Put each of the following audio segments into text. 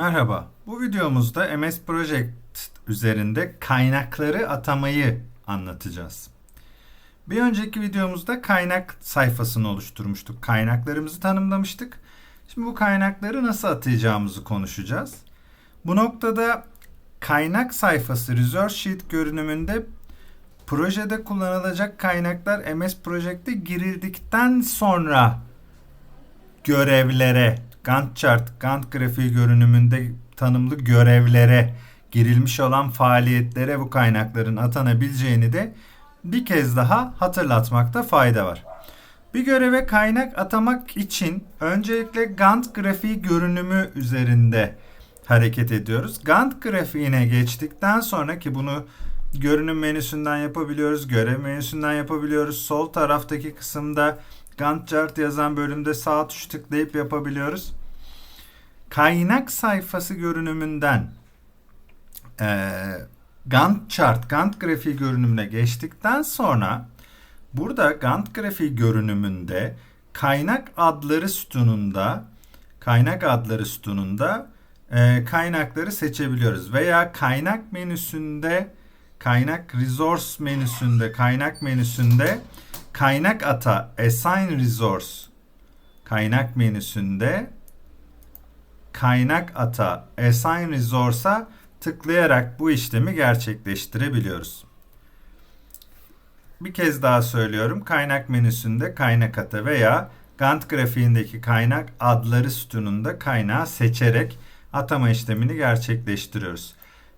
Merhaba. Bu videomuzda MS Project üzerinde kaynakları atamayı anlatacağız. Bir önceki videomuzda kaynak sayfasını oluşturmuştuk. Kaynaklarımızı tanımlamıştık. Şimdi bu kaynakları nasıl atayacağımızı konuşacağız. Bu noktada kaynak sayfası Resource Sheet görünümünde projede kullanılacak kaynaklar MS Project'te girildikten sonra görevlere, Gantt chart, Gantt grafiği görünümünde tanımlı görevlere, girilmiş olan faaliyetlere bu kaynakların atanabileceğini de bir kez daha hatırlatmakta fayda var. Bir göreve kaynak atamak için öncelikle Gantt grafiği görünümü üzerinde hareket ediyoruz. Gantt grafiğine geçtikten sonra ki bunu görünüm menüsünden yapabiliyoruz, görev menüsünden yapabiliyoruz. Sol taraftaki kısımda Gantt chart yazan bölümde sağ tuş tıklayıp yapabiliyoruz. Kaynak sayfası görünümünden e, Gantt chart, Gantt grafiği görünümüne geçtikten sonra burada Gantt grafiği görünümünde kaynak adları sütununda kaynak adları sütununda e, kaynakları seçebiliyoruz. Veya kaynak menüsünde kaynak resource menüsünde kaynak menüsünde kaynak ata assign resource kaynak menüsünde kaynak ata assign resource'a tıklayarak bu işlemi gerçekleştirebiliyoruz. Bir kez daha söylüyorum. Kaynak menüsünde kaynak ata veya Gantt grafiğindeki kaynak adları sütununda kaynağı seçerek atama işlemini gerçekleştiriyoruz.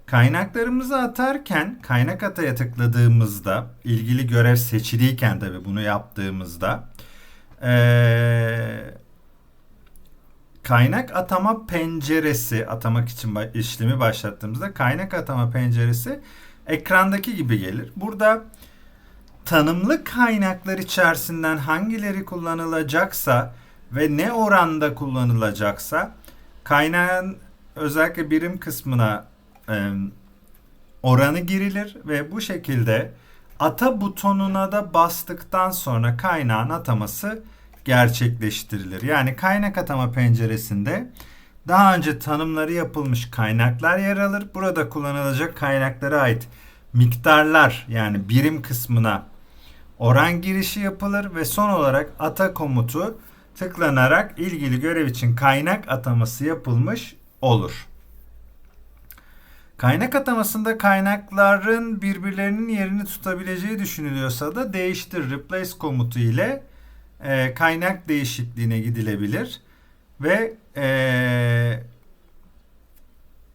Kaynaklarımızı atarken kaynak ataya tıkladığımızda ilgili görev seçiliyken tabi bunu yaptığımızda ee, kaynak atama penceresi atamak için işlemi başlattığımızda kaynak atama penceresi ekrandaki gibi gelir. Burada tanımlı kaynaklar içerisinden hangileri kullanılacaksa ve ne oranda kullanılacaksa kaynağın özellikle birim kısmına e, oranı girilir ve bu şekilde ata butonuna da bastıktan sonra kaynağın ataması gerçekleştirilir. Yani kaynak atama penceresinde daha önce tanımları yapılmış kaynaklar yer alır. Burada kullanılacak kaynaklara ait miktarlar yani birim kısmına oran girişi yapılır ve son olarak ata komutu tıklanarak ilgili görev için kaynak ataması yapılmış olur. Kaynak atamasında kaynakların birbirlerinin yerini tutabileceği düşünülüyorsa da değiştir replace komutu ile e, kaynak değişikliğine gidilebilir ve e,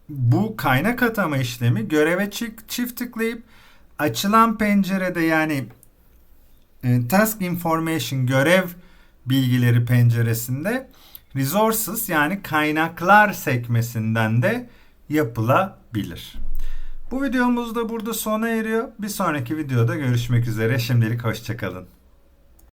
bu kaynak atama işlemi göreve çift, çift tıklayıp açılan pencerede yani e, task information görev bilgileri penceresinde resources yani kaynaklar sekmesinden de yapılabilir. Bu videomuz da burada sona eriyor. Bir sonraki videoda görüşmek üzere. Şimdilik hoşçakalın.